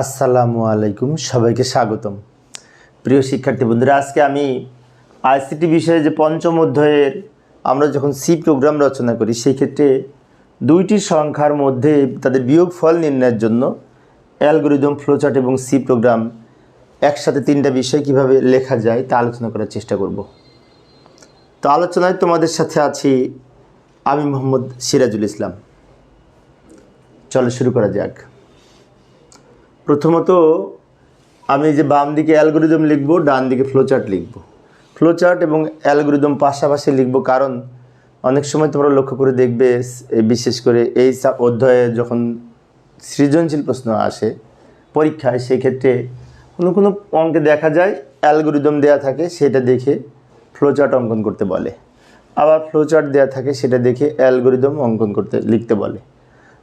আসসালামু আলাইকুম, সবাইকে স্বাগতম। প্রিয় শিক্ষার্থী বন্ধুরা, আজকে আমি আইসিটি বিষয়ে যে পঞ্চম অধ্যায়ের আমরা যখন সি প্রোগ্রাম রচনা করি, সেই ক্ষেত্রে দুইটি সংখ্যার মধ্যে তাদের বিয়োগ ফল নির্ণয়ের জন্য অ্যালগোরিদম, ফ্লোচার্ট এবং সি প্রোগ্রাম একসাথে তিনটা বিষয় কীভাবে লেখা যায় তা আলোচনা করার চেষ্টা করব। তো আলোচনায় তোমাদের সাথে আছি আমি মোহাম্মদ সিরাজুল ইসলাম। চলো শুরু করা যাক। প্রথমত আমি যে বাম দিকে অ্যালগোরিদম লিখব, ডান দিকে ফ্লোচার্ট লিখব। ফ্লোচার্ট এবং অ্যালগোরিদম পাশাপাশি লিখব কারণ অনেক সময় তোমরা লক্ষ্য করে দেখবে বিশেষ করে এই অধ্যায়ে যখন সৃজনশীল প্রশ্ন আসে পরীক্ষায় সেই ক্ষেত্রে কোনো কোনো অঙ্কে দেখা যায় অ্যালগোরিদম দেয়া থাকে, সেটা দেখে ফ্লোচার্ট অঙ্কন করতে বলে। আবার ফ্লোচার্ট দেয়া থাকে, সেটা দেখে অ্যালগোরিদম অঙ্কন করতে, লিখতে বলে।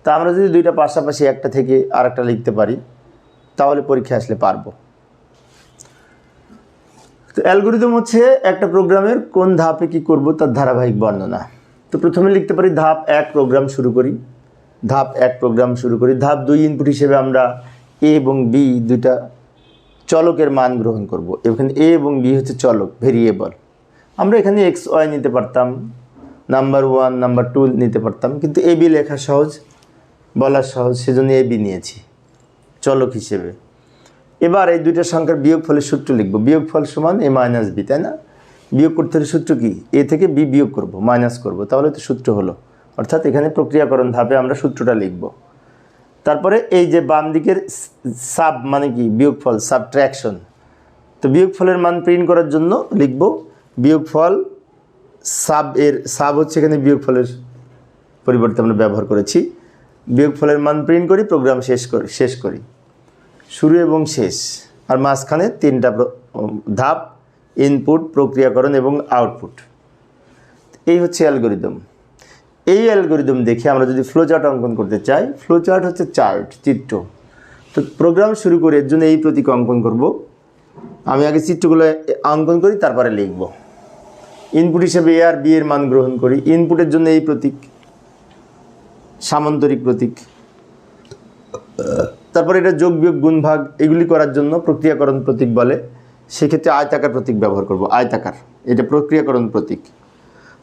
তা আমরা যদি দুইটা পাশাপাশি একটা থেকে আরেকটা লিখতে পারি তাহলে পরীক্ষা আসলে পারব। তো অ্যালগোরিদম হচ্ছে একটা প্রোগ্রামের কোন ধাপে কি করব তার ধারাবাহিক বর্ণনা। তো প্রথমে লিখতে পারি ধাপ এক প্রোগ্রাম শুরু করি। ধাপ এক প্রোগ্রাম শুরু করি। ধাপ দুই ইনপুট হিসেবে আমরা এ এবং বি দুইটা চলকের মান গ্রহণ করব। এখানে এ এবং বি হচ্ছে চলক ভেরিয়েবল আমরা এখানে এক্স ওয়াই নিতে পারতাম নাম্বার ওয়ান নাম্বার টু নিতে পারতাম, কিন্তু এ বি লেখা সহজ, বলা সহজ, সেজন্য এ বি নিয়েছি। চলক হিসেবে। এবার এই দুইটা সংখ্যার বিয়োগ ফলের সূত্র লিখব। বিয়োগ ফল সমান এ মাইনাস বি তাই না? বিয়োগ করতে হলে সূত্র কি? এ থেকে বি বিয়োগ করব মাইনাস করব। তাহলে তো সূত্র হলো। অর্থাৎ এখানে প্রক্রিয়াকরণ ধাপে আমরা সূত্রটা লিখব। তারপরে এই যে বাম দিকের সাব মানে কি? বিয়োগফল সাবট্র্যাকশন তো বিয়োগফলের মান প্রিন্ট করার জন্য লিখব বিয়োগফল সাব এর সাব হচ্ছে এখানে বিয়োগফলের পরিবর্তে আমরা ব্যবহার করেছি। বিয়োগফলের মান প্রিন্ট করি প্রোগ্রাম শেষ করি শেষ করি। শুরু এবং শেষ। আর মাঝখানে তিনটা ধাপ ইনপুট প্রক্রিয়াকরণ এবং আউটপুট এই হচ্ছে অ্যালগোরিদম এই অ্যালগোরিদম দেখে আমরা যদি ফ্লোচার্ট অঙ্কন করতে চাই ফ্লোচার্ট হচ্ছে চার্ট চিত্র। তো প্রোগ্রাম শুরু করে এর জন্য এই প্রতীক অঙ্কন করব। আমি আগে চিত্রগুলো অঙ্কন করি, তারপরে লিখব। ইনপুট হিসেবে এ আর বি এর মান গ্রহণ করি। ইনপুটের জন্য এই প্রতীক, সামান্তরিক প্রতীক। তারপর এটা যোগ বিয়োগ গুণ ভাগ, এগুলি করার জন্য প্রক্রিয়াকরণ প্রতীক বলে। সেক্ষেত্রে আয়তাকার প্রতীক ব্যবহার করব, আয়তাকার। এটা প্রক্রিয়াকরণ প্রতীক।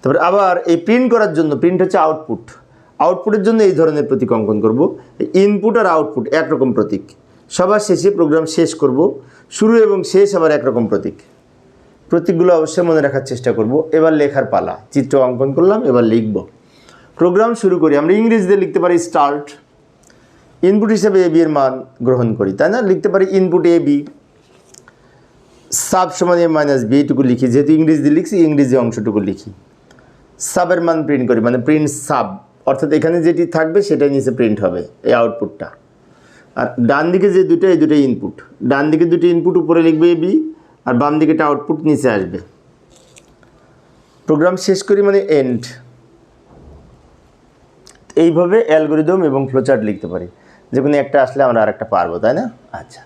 তারপরে আবার এই প্রিন্ট করার জন্য প্রিন্ট হচ্ছে আউটপুট আউটপুটের জন্য এই ধরনের প্রতীক অঙ্কন করব। ইনপুট আর আউটপুট একরকম প্রতীক। সবার শেষে প্রোগ্রাম শেষ করব। শুরু এবং শেষ আবার একরকম প্রতীক। প্রতীকগুলো অবশ্যই মনে রাখার চেষ্টা করব। এবার লেখার পালা। চিত্র অঙ্কন করলাম, এবার লিখব। প্রোগ্রাম শুরু করি। আমরা ইংরেজিতে লিখতে পারি স্টার্ট ইনপুট হিসেবে এ বি এর মান গ্রহণ করি, তাই না? লিখতে পারি ইনপুট এ বি সাব সমান এ মাইনাস বি এইটুকু লিখি, যেহেতু ইংরেজি লিখছি, ইংরেজি অংশটুকু লিখি। সাবের মান প্রিন্ট করি মানে প্রিন্ট সাব অর্থাৎ এখানে যেটি থাকবে, সেটাই নিচে প্রিন্ট হবে, এই আউটপুটটা আর ডান দিকে যে দুটো এই দুটো ইনপুট ডান দিকে দুটো ইনপুট উপরে লিখবে এ বি আর বাম দিকেটা আউটপুট নিচে আসবে। প্রোগ্রাম শেষ করি মানে এন্ড এইভাবে অ্যালগোরিদম এবং ফ্লোচার্ট লিখতে পারি। যে কোনো একটা আসলে আমরা আরেকটা পারব, তাই না? আচ্ছা।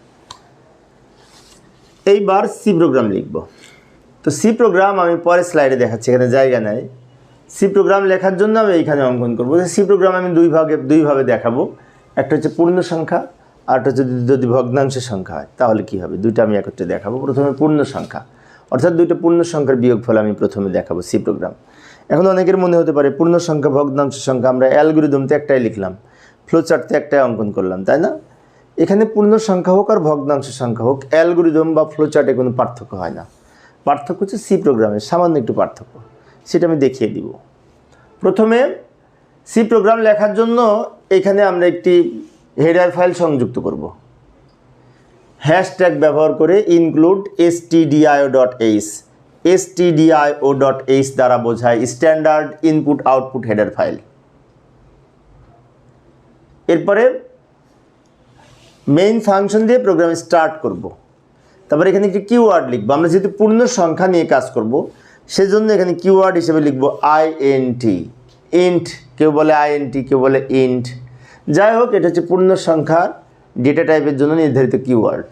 এইবার সি প্রোগ্রাম লিখব। তো সি প্রোগ্রাম আমি পরের স্লাইডে দেখাচ্ছি, এখানে জায়গা নাই। সি প্রোগ্রাম লেখার জন্য আমি এইখানে অঙ্কন করব। সি প্রোগ্রাম আমি দুই ভাগে দুইভাবে দেখাবো। একটা হচ্ছে পূর্ণ সংখ্যা, আর একটা হচ্ছে যদি- যদি ভগ্নাংশ সংখ্যা হয়, তাহলে কি হবে? দুইটা আমি একত্রে দেখাবো। প্রথমে পূর্ণ সংখ্যা। অর্থাৎ দুইটা পূর্ণ সংখ্যার বিয়োগফল আমি প্রথমে দেখাবো সি প্রোগ্রাম এখন অনেকের মনে হতে পারে, পূর্ণ সংখ্যা ভগ্নাংশ সংখ্যা, আমরা অ্যালগোরিদমতে একটাই লিখলাম। ফ্লোচার্টতে একটাই অঙ্কন করলাম, তাই না? এখানে পূর্ণ সংখ্যা হোক আর ভগ্নাংশ সংখ্যা হোক, অ্যালগোরিদম বা ফ্লোচার্টে কোনো পার্থক্য হয় না। পার্থক্য হচ্ছে সি প্রোগ্রামের সামান্য একটু পার্থক্য। সেটা আমি দেখিয়ে দিব। প্রথমে সি প্রোগ্রাম লেখার জন্য এখানে আমরা একটি হেডার ফাইল সংযুক্ত করব। হ্যাশট্যাগ ব্যবহার করে include S TDIO dot H S TDIO dot H দ্বারা বোঝায় standard input output header file এরপরে মেইন ফাংশন দিয়ে প্রোগ্রাম স্টার্ট করব। তারপরে এখানে একটি কিওয়ার্ড লিখব। আমরা যেহেতু পূর্ণ সংখ্যা নিয়ে কাজ করব, সেজন্য এখানে কিওয়ার্ড হিসেবে লিখব আই এন টি ইন্ট কেউ বলে আই এন টি কেউ বলে ইন্ট যাই হোক, এটা হচ্ছে পূর্ণ সংখ্যার ডেটা টাইপের জন্য নির্ধারিত কিওয়ার্ড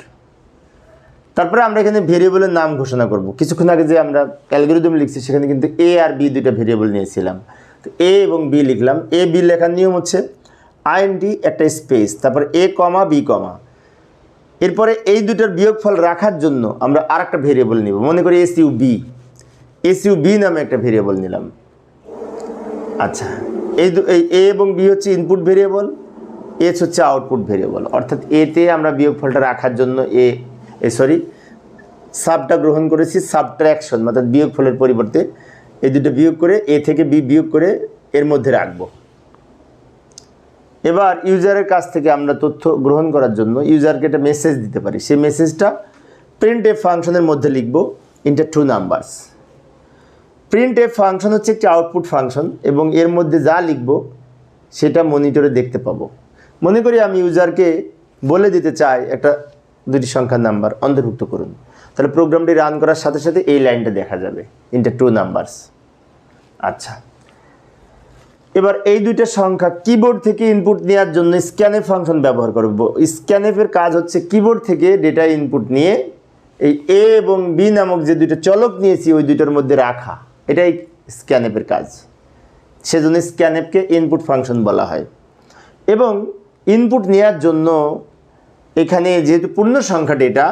তারপরে আমরা এখানে ভেরিয়েবলের নাম ঘোষণা করব। কিছুক্ষণ আগে যে আমরা অ্যালগোরিদম লিখছি, সেখানে কিন্তু এ আর বি দুইটা ভেরিয়েবল নিয়েছিলাম। তো এ এবং বি লিখলাম। এ বি লেখার নিয়ম হচ্ছে আইএনটি একটা স্পেস, তারপর এ কমা, বি কমা। এরপরে এই দুটার বিয়োগফল রাখার জন্য আমরা আর একটা ভেরিয়েবল নিব। মনে করি এস বি। এস বি নামে একটা ভেরিয়েবল নিলাম। আচ্ছা এই এ এবং বি হচ্ছে ইনপুট ভেরিয়েবল এস হচ্ছে আউটপুট ভেরিয়েবল। অর্থাৎ এতে আমরা বিয়োগফলটা রাখার জন্য এ এ, সরি, সাবটা গ্রহণ করেছি সাবট্র্যাকশন অর্থাৎ বিয়োগফলের পরিবর্তে এই দুটো বিয়োগ করে এ থেকে বি বিয়োগ করে এর মধ্যে রাখব। এবার ইউজারের কাছ থেকে আমরা তথ্য গ্রহণ করার জন্য ইউজারকে একটা মেসেজ দিতে পারি। সেই মেসেজটা প্রিন্ট এফ ফাংশনের মধ্যে লিখব enter two numbers print F function হচ্ছে একটি আউটপুট ফাংশন এবং এর মধ্যে যা লিখব সেটা মনিটরে দেখতে পাবো। মনে করি আমি ইউজারকে বলে দিতে চাই একটা দুটি সংখ্যার নাম্বার অন্তর্ভুক্ত করুন। তাহলে প্রোগ্রামটি রান করার সাথে সাথে এই লাইনটা দেখা যাবে ইন্টার টু নাম্বারস আচ্ছা। এবার এই দুইটা সংখ্যা কিবোর্ড থেকে ইনপুট নেওয়ার জন্য স্ক্যানএফ ফাংশন ব্যবহার করব। স্ক্যানএফের কাজ হচ্ছে কিবোর্ড থেকে ডেটা ইনপুট নিয়ে এই এ এবং বি নামক যে দুইটা চলক নিয়েছি, ওই দুইটার মধ্যে রাখা। এটাই স্ক্যানএফের কাজ। সেজন্য স্ক্যানএফকে ইনপুট ফাংশন বলা হয়। এবং ইনপুট নেওয়ার জন্য এখানে যেহেতু পূর্ণ সংখ্যা ডেটা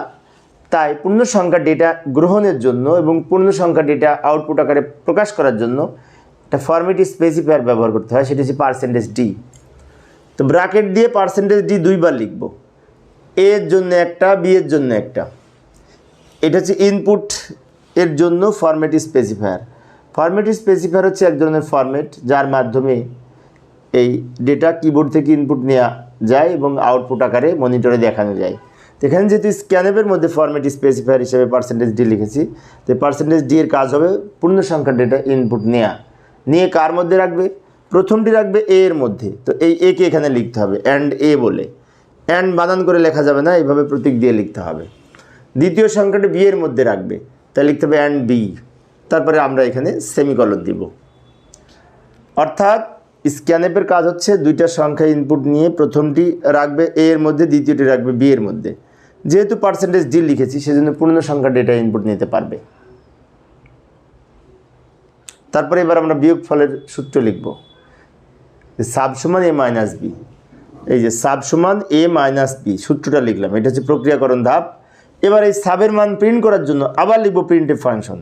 তাই পূর্ণ সংখ্যা ডেটা গ্রহণের জন্য এবং পূর্ণ সংখ্যা ডেটা আউটপুট আকারে প্রকাশ করার জন্য একটা ফর্মেটি স্পেসিফায়ার ব্যবহার করতে হয়, সেটা হচ্ছে পার্সেন্টেজ ডি তো ব্র্যাকেট দিয়ে পার্সেন্টেজ ডি দুইবার লিখব। এর জন্য একটা বি এর জন্য একটা। এটা হচ্ছে ইনপুট এর জন্য ফরম্যাট স্পেসিফায়ার ফরম্যাট স্পেসিফায়ার হচ্ছে এক ধরনের ফরম্যাট যার মাধ্যমে এই ডেটা কিবোর্ড থেকে ইনপুট নেওয়া যায় এবং আউটপুট আকারে মনিটরে দেখানো যায়। তো এখানে যেহেতু স্ক্যানেবের মধ্যে ফরম্যাট স্পেসিফায়ার হিসেবে পার্সেন্টেজ ডি লিখেছি, তো পার্সেন্টেজ ডি এর কাজ হবে পূর্ণ সংখ্যার ডেটা ইনপুট নেওয়া নিয়ে কার মধ্যে রাখবে? প্রথমটি রাখবে এ এর মধ্যে। তো এই এ কে এখানে লিখতে হবে অ্যান্ড এ বলে। অ্যান্ড বানান করে লেখা যাবে না, এইভাবে প্রতীক দিয়ে লিখতে হবে। দ্বিতীয় সংখ্যাটি বি এর মধ্যে রাখবে তাই লিখতে হবে অ্যান্ড বি তারপরে আমরা এখানে সেমিকলন দিব। অর্থাৎ স্ক্যানএপের কাজ হচ্ছে দুইটা সংখ্যা ইনপুট নিয়ে প্রথমটি রাখবে এ এর মধ্যে, দ্বিতীয়টি রাখবে বি এর মধ্যে। যেহেতু পার্সেন্টেজ ডি লিখেছি, সেজন্য পূর্ণ সংখ্যা ডেটা ইনপুট নিতে পারবে। তারপরে এবার আমরা বিয়োগ ফলের সূত্র লিখব। সাব সমান এ মাইনাস বি। এই যে সাব সমান এ মাইনাস বি, সূত্রটা লিখলাম। এটা হচ্ছে প্রক্রিয়াকরণ ধাপ। এবার এই সাবের মান প্রিন্ট করার জন্য আবার লিখব প্রিন্টেপ ফাংশন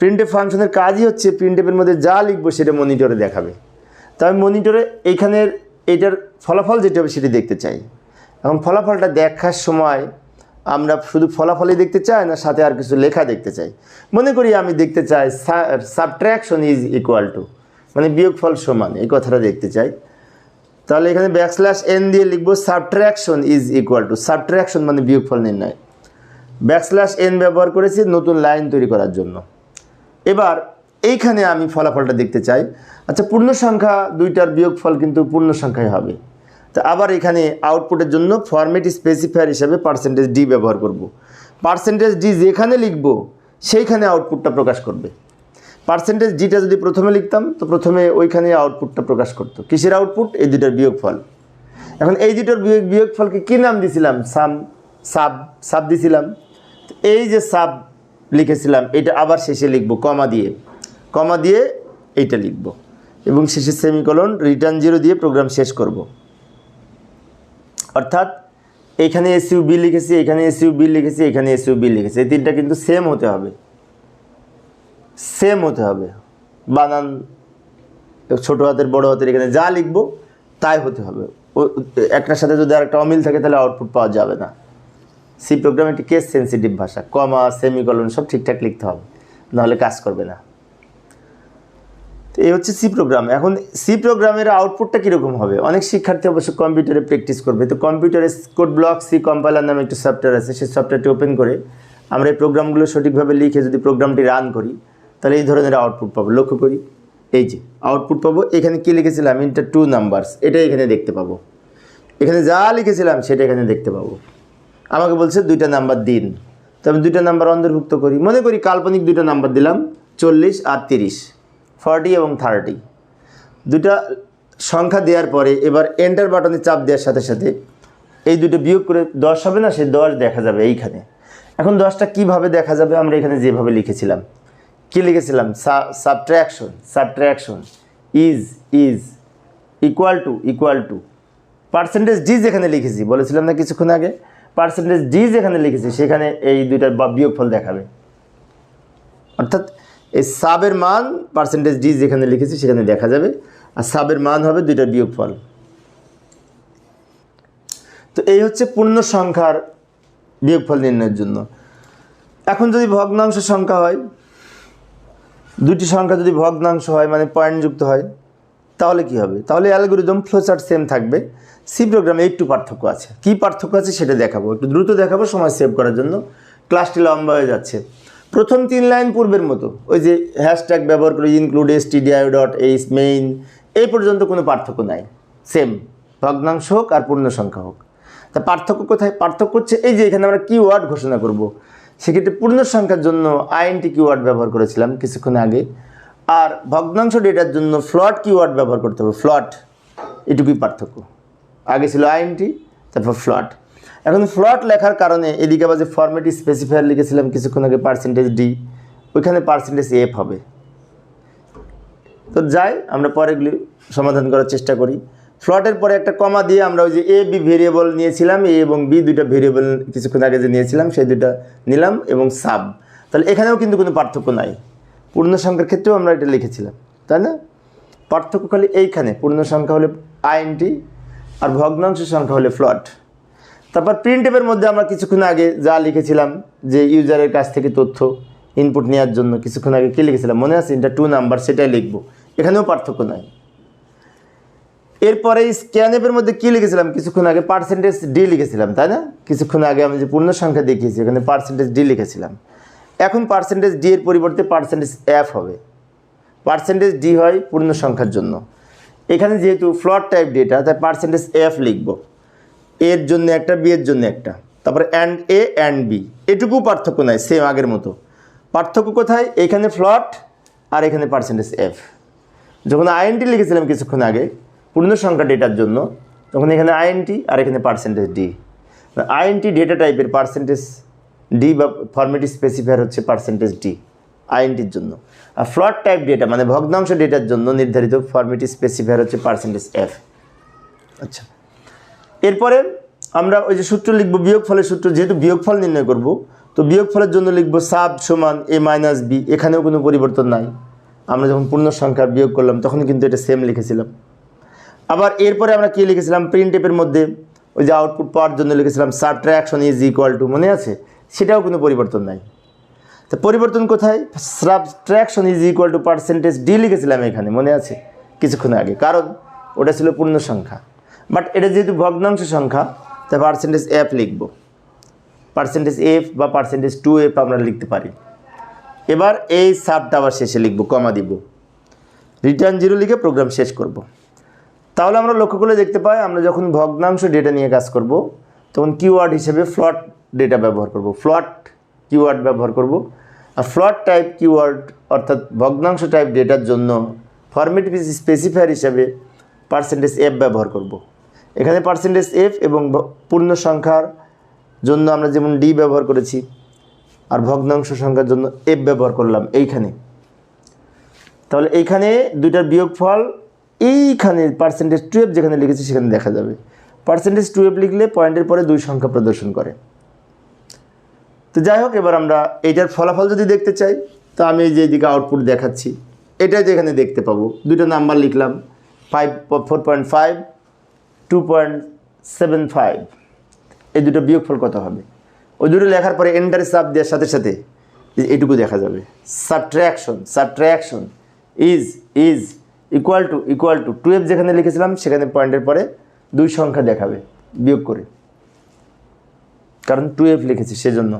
প্রিন্টেপ ফাংশনের কাজই হচ্ছে প্রিন্টেপের মধ্যে যা লিখব সেটা মনিটরে দেখাবে। তো আমি মনিটরে এইখানের এটার ফলাফল যেটা হবে সেটি দেখতে চাই। এবং ফলাফলটা দেখার সময় আমরা শুধু ফলাফলই দেখতে চাই না সাথে আর কিছু লেখা দেখতে চাই। মনে করি আমি দেখতে চাই সাবট্র্যাকশন ইজ ইকুয়াল টু মানে বিয়োগফল সমান, এই কথাটা দেখতে চাই। তাহলে এখানে ব্যাকস্ল্যাশ এন দিয়ে লিখব subtraction is equal to subtraction মানে বিয়োগফল নির্ণয়। ব্যাকস্ল্যাশ এন ব্যবহার করেছি নতুন লাইন তৈরি করার জন্য। এবার এইখানে আমি ফলাফলটা দেখতে চাই। আচ্ছা পূর্ণ সংখ্যা দুইটার বিয়োগফল কিন্তু পূর্ণ সংখ্যায় হবে। তা আবার এখানে আউটপুটের জন্য ফরম্যাট স্পেসিফায়ার হিসাবে পার্সেন্টেজ ডি ব্যবহার করব। পার্সেন্টেজ ডি যেখানে লিখব, সেইখানে আউটপুটটা প্রকাশ করবে। পার্সেন্টেজ ডিটা যদি প্রথমে লিখতাম, তো প্রথমে ওইখানে আউটপুটটা প্রকাশ করতো। কিসের আউটপুট এই দুটার বিয়োগফল। এখন এই দুটোর বিয়োগ বিয়োগফলকে কী নাম দিছিলাম? সাম সাব সাব দিছিলাম। এই যে সাব লিখেছিলাম, এটা আবার শেষে লিখব কমা দিয়ে। কমা দিয়ে এইটা লিখব। এবং শেষে সেমিকলন রিটার্ন জিরো দিয়ে প্রোগ্রাম শেষ করব। অর্থাৎ এখানে এসইউ বি লিখেছি, এখানে এসইউ বি লিখেছি, এখানে এসইউ বি লিখেছি। এই তিনটা কিন্তু সেম হতে হবে। সেম হতে হবে। বানান, ছোটো হাতের, বড় হাতের এখানে যা লিখব, তাই হতে হবে। একটার সাথে যদি আর একটা অমিল থাকে, তাহলে আউটপুট পাওয়া যাবে না। সি প্রোগ্রাম একটি কেস সেন্সিটিভ ভাষা কমা সেমিকলন সব ঠিকঠাক লিখতে হবে। নাহলে কাজ করবে না। এই হচ্ছে সি প্রোগ্রাম এখন সি প্রোগ্রামের আউটপুটটা কীরকম হবে? অনেক শিক্ষার্থী অবশ্য কম্পিউটারে প্র্যাকটিস করবে। তো কম্পিউটারে কোড ব্লক সি কম্পাইলার নামে একটি সফটওয়্যার আছে, সেই সফটওয়্যারটি ওপেন করে আমরা এই প্রোগ্রামগুলো সঠিকভাবে লিখে যদি প্রোগ্রামটি রান করি, তাহলে এই ধরনের আউটপুট পাবো। লক্ষ্য করি, এই যে আউটপুট পাবো। এখানে কী লিখেছিলাম? ইন্টার টু নাম্বারস এটা এখানে দেখতে পাবো। এখানে যা লিখেছিলাম, সেটা এখানে দেখতে পাবো। আমাকে বলছে দুইটা নাম্বার দিন। তো আমি দুইটা নাম্বার অন্তর্ভুক্ত করি। মনে করি কাল্পনিক দুইটা নাম্বার দিলাম, চল্লিশ আর তিরিশ। ফর্টি এবং থার্টি। দুটা সংখ্যা দেওয়ার পরে এবার এন্টার বাটনে চাপ দেওয়ার সাথে সাথে এই দুটো বিয়োগ করে দশ হবে না, সে দশ দেখা যাবে এইখানে। এখন দশটা কীভাবে দেখা যাবে? আমরা এখানে যেভাবে লিখেছিলাম। কী লিখেছিলাম? Subtraction subtraction is is equal to equal to percentage D যেখানে লিখেছি, বলেছিলাম না কিছুক্ষণ আগে? পার্সেন্টেজ ডি যেখানে লিখেছি, সেখানে এই দুইটার বিয়োগফল দেখাবে। অর্থাৎ এই সাবের মান পার্সেন্টেজ ডি যেখানে লিখেছি সেখানে দেখা যাবে। আর সাবের মান হবে দুইটার বিয়োগফল। তো এই হচ্ছে পূর্ণ সংখ্যার বিয়োগফল নির্ণয়ের জন্য। এখন যদি ভগ্নাংশ সংখ্যা হয় দুটি সংখ্যা যদি ভগ্নাংশ হয় মানে পয়েন্টযুক্ত হয়, তাহলে কি হবে? তাহলে অ্যালগোরিদম ফ্লোচার্ট সেম থাকবে। সি প্রোগ্রামে একটু পার্থক্য আছে। কি পার্থক্য আছে সেটা দেখাবো। একটু দ্রুত দেখাবো, সময় সেভ করার জন্য। ক্লাসটি লম্বা হয়ে যাচ্ছে। প্রথম তিন লাইন পূর্বের মতো। ওই যে হ্যাশট্যাগ ব্যবহার করে include stdio dot H main এই পর্যন্ত কোনো পার্থক্য নাই। সেম ভগ্নাংশ হোক আর পূর্ণ সংখ্যা হোক। তা পার্থক্য কোথায়? পার্থক্য হচ্ছে এই যে এখানে আমরা কিওয়ার্ড ঘোষণা করব। সেক্ষেত্রে পূর্ণ সংখ্যার জন্য আইএনটি কিওয়ার্ড ব্যবহার করেছিলাম কিছুক্ষণ আগে। আর ভগ্নাংশ ডেটার জন্য ফ্লট কিওয়ার্ড ব্যবহার করতে হবে। ফ্লট এটুকুই পার্থক্য। আগে ছিল আইএনটি তারপর ফ্লট এখন ফ্লট লেখার কারণে এদিকে আবার যে ফর্মেট স্পেসিফায়ার লিখেছিলাম কিছুক্ষণ আগে পার্সেন্টেজ ডি ওইখানে পার্সেন্টেজ এফ হবে। তো যাই, আমরা পরে এগুলি সমাধান করার চেষ্টা করি। ফ্লটের পরে একটা কমা দিয়ে আমরা ওই যে এ বি ভেরিয়েবল নিয়েছিলাম এ এবং বি দুইটা ভেরিয়েবল কিছুক্ষণ আগে যে নিয়েছিলাম, সেই দুইটা নিলাম এবং সাব তাহলে এখানেও কিন্তু কোনো পার্থক্য নাই। পূর্ণ সংখ্যার ক্ষেত্রেও আমরা এটা লিখেছিলাম, তাই না? পার্থক্য খালি এইখানে, পূর্ণ সংখ্যা হলে আইএনটি আর ভগ্নাংশ সংখ্যা হলে ফ্লট তারপর প্রিন্ট প্রিন্টেপের মধ্যে আমরা কিছুক্ষণ আগে যা লিখেছিলাম যে ইউজারের কাছ থেকে তথ্য ইনপুট নেওয়ার জন্য কিছুক্ষণ আগে কী লিখেছিলাম? মনে আছে? এটা টু নাম্বার সেটাই লিখব। এখানেও পার্থক্য নাই। এরপরে স্ক্যান অ্যাপের মধ্যে কী লিখেছিলাম? কিছুক্ষণ আগে পার্সেন্টেজ ডি লিখেছিলাম, তাই না? কিছুক্ষণ আগে আমি যে পূর্ণ সংখ্যা দেখিয়েছি, এখানে পার্সেন্টেজ ডি লিখেছিলাম। এখন পার্সেন্টেজ ডি এর পরিবর্তে পার্সেন্টেজ এফ হবে। পার্সেন্টেজ ডি হয় পূর্ণ সংখ্যার জন্য। এখানে যেহেতু ফ্লট টাইপ ডেটা তাই পার্সেন্টেজ এফ লিখব। এর জন্য একটা, বি এর জন্য একটা। তারপরে অ্যান্ড এ অ্যান্ড বি এটুকু পার্থক্য নাই সেম আগের মতো। পার্থক্য কোথায়? এখানে ফ্লট আর এখানে পার্সেন্টেজ এফ যখন আইএনটি লিখেছিলাম কিছুক্ষণ আগে, পূর্ণ সংখ্যা ডেটার জন্য, তখন এখানে আইএনটি আর এখানে পার্সেন্টেজ ডি আইএনটি ডেটা টাইপের পার্সেন্টেজ ডি বা ফরমেট স্পেসিফায়ার হচ্ছে পার্সেন্টেজ ডি আইএনটির জন্য। আর ফ্লট টাইপ ডেটা মানে ভগ্নাংশ ডেটার জন্য নির্ধারিত ফরমেট স্পেসিফায়ার হচ্ছে পার্সেন্টেজ এফ আচ্ছা। এরপরে আমরা ওই যে সূত্র লিখব, বিয়োগফলের সূত্র, যেহেতু বিয়োগ ফল নির্ণয় করব, তো বিয়োগফলের জন্য লিখব সাব সমান এ মাইনাস বি এখানেও কোনো পরিবর্তন নাই। আমরা যখন পূর্ণ সংখ্যার বিয়োগ করলাম তখন কিন্তু এটা সেম লিখেছিলাম। আবার এরপরে আমরা কী লিখেছিলাম প্রিন্ট টেপের মধ্যে ওই যে আউটপুট পাওয়ার জন্য লিখেছিলাম সাবট্রাকশন ইজ ইকুয়াল টু মনে আছে? সেটাও কোনো পরিবর্তন নাই। তো পরিবর্তন কোথায়? Subtraction is equal to percentage D লিখেছিলাম এখানে, মনে আছে? কিছুক্ষণ আগে। কারণ ওটা ছিল পূর্ণ সংখ্যা। বাট এটা যেহেতু ভগ্নাংশ সংখ্যা, তাই পার্সেন্টেজ এফ লিখব। পার্সেন্টেজ এফ বা পার্সেন্টেজ টু এফ আমরা লিখতে পারি। এবার এই সাবটা আবার শেষে লিখব কমা দিব। রিটার্ন জিরো লিখে প্রোগ্রাম শেষ করব। তাহলে আমরা লক্ষ্য করে দেখতে পাই, আমরা যখন ভগ্নাংশ ডেটা নিয়ে কাজ করব, তখন কিওয়ার্ড হিসেবে ফ্লট ডেটা ব্যবহার করব। ফ্লট কিওয়ার্ড ব্যবহার করব। আর ফ্লট টাইপ কিওয়ার্ড অর্থাৎ ভগ্নাংশ টাইপ ডেটার জন্য ফরমেট স্পেসিফায়ার হিসাবে পার্সেন্টেজ এফ ব্যবহার করব। এখানে পার্সেন্টেজ এফ এবং পূর্ণ সংখ্যার জন্য আমরা যেমন ডি ব্যবহার করেছি, আর ভগ্নাংশ সংখ্যার জন্য এফ ব্যবহার করলাম এইখানে। তাহলে এইখানে দুইটার বিয়োগফল, এইখানে পার্সেন্টেজ টুয়েলভ যেখানে লিখেছি সেখানে দেখা যাবে। পার্সেন্টেজ টুয়েলভ লিখলে পয়েন্টের পরে দুই সংখ্যা প্রদর্শন করে। তো যাই হোক, এবার আমরা এইটার ফলাফল যদি দেখতে চাই, তো আমি যে এদিকে আউটপুট দেখাচ্ছি। এটাই তো এখানে দেখতে পাবো। দুটো নাম্বার লিখলাম five four point five two point seven five এই দুটো বিয়োগফল কত হবে? ওই দুটো লেখার পরে এন্টারে চাপ দেওয়ার সাথে সাথে এইটুকু দেখা যাবে। Subtraction subtraction is is equal to equal to twelve যেখানে লিখেছিলাম, সেখানে পয়েন্টের পরে দুই সংখ্যা দেখাবে, বিয়োগ করে। কারণ টুয়েলভ লিখেছি সেজন্য।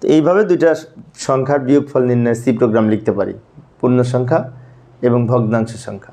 তো এইভাবে দুইটা সংখ্যার বিয়োগফল নির্ণয় সি প্রোগ্রাম লিখতে পারি। পূর্ণ সংখ্যা এবং ভগ্নাংশ সংখ্যা।